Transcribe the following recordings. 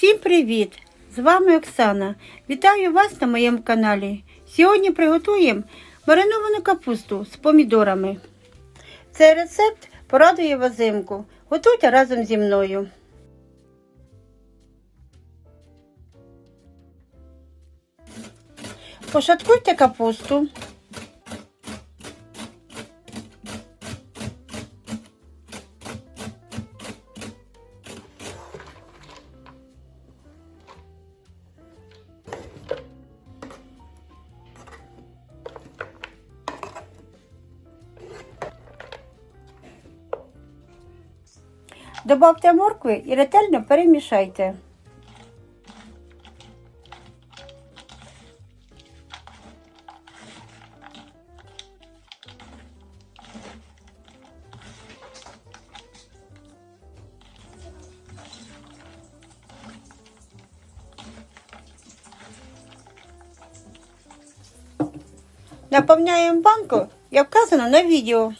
Всім привіт! З вами Оксана. Вітаю вас на моєму каналі. Сьогодні приготуємо мариновану капусту з помідорами. Цей рецепт порадує вас взимку. Готуйте разом зі мною. Пошаткуйте капусту. Добавте моркви і ретельно перемішайте. Наповняємо банку, як вказано на відео.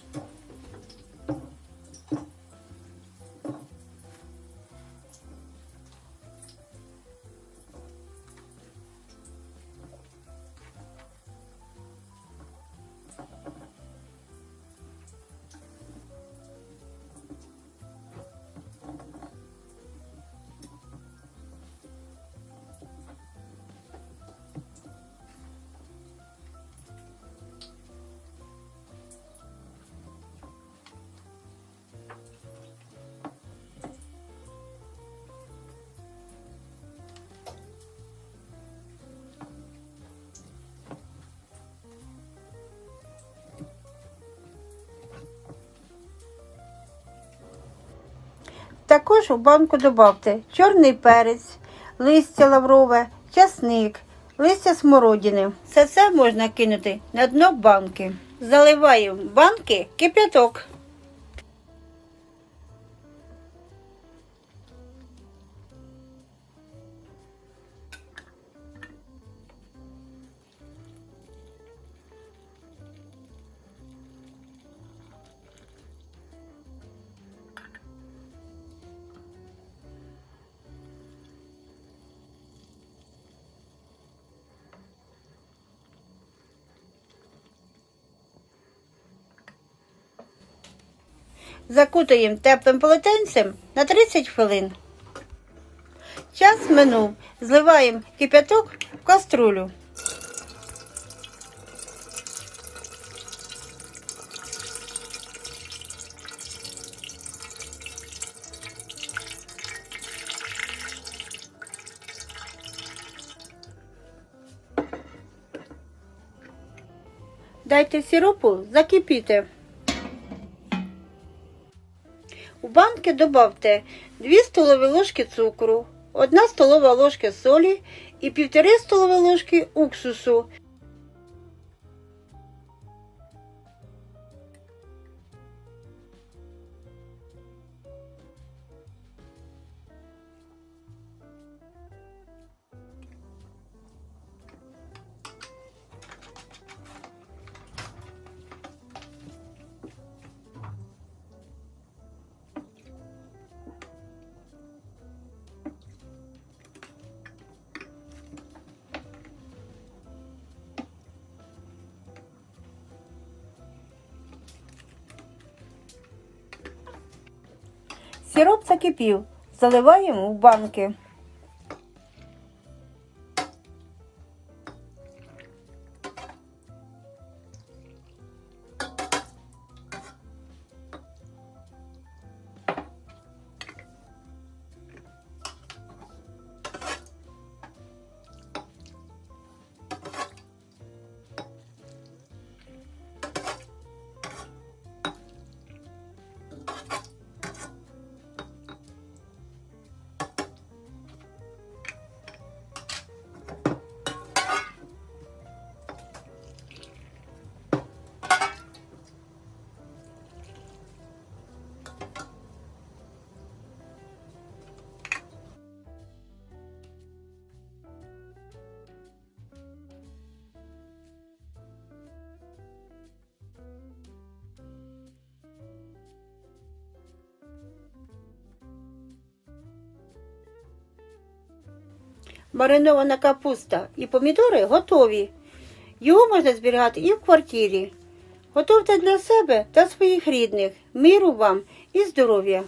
Також у банку додавте чорний перець, листя лаврове, часник, листя смородини. Все це можна кинути на дно банки. Заливаємо банки кип'яток. Закутуємо теплим полотенцем на 30 хвилин. Час минув. Зливаємо кип'яток в каструлю. Дайте сиропу закипіти. У банки додавте 2 столові ложки цукру, 1 столова ложка солі і 1,5 столові ложки уксусу. Сироп закипів. Заливаємо в банки. Маринована капуста і помідори готові. Його можна зберігати і в квартирі. Готовте для себе та своїх рідних. Миру вам і здоров'я!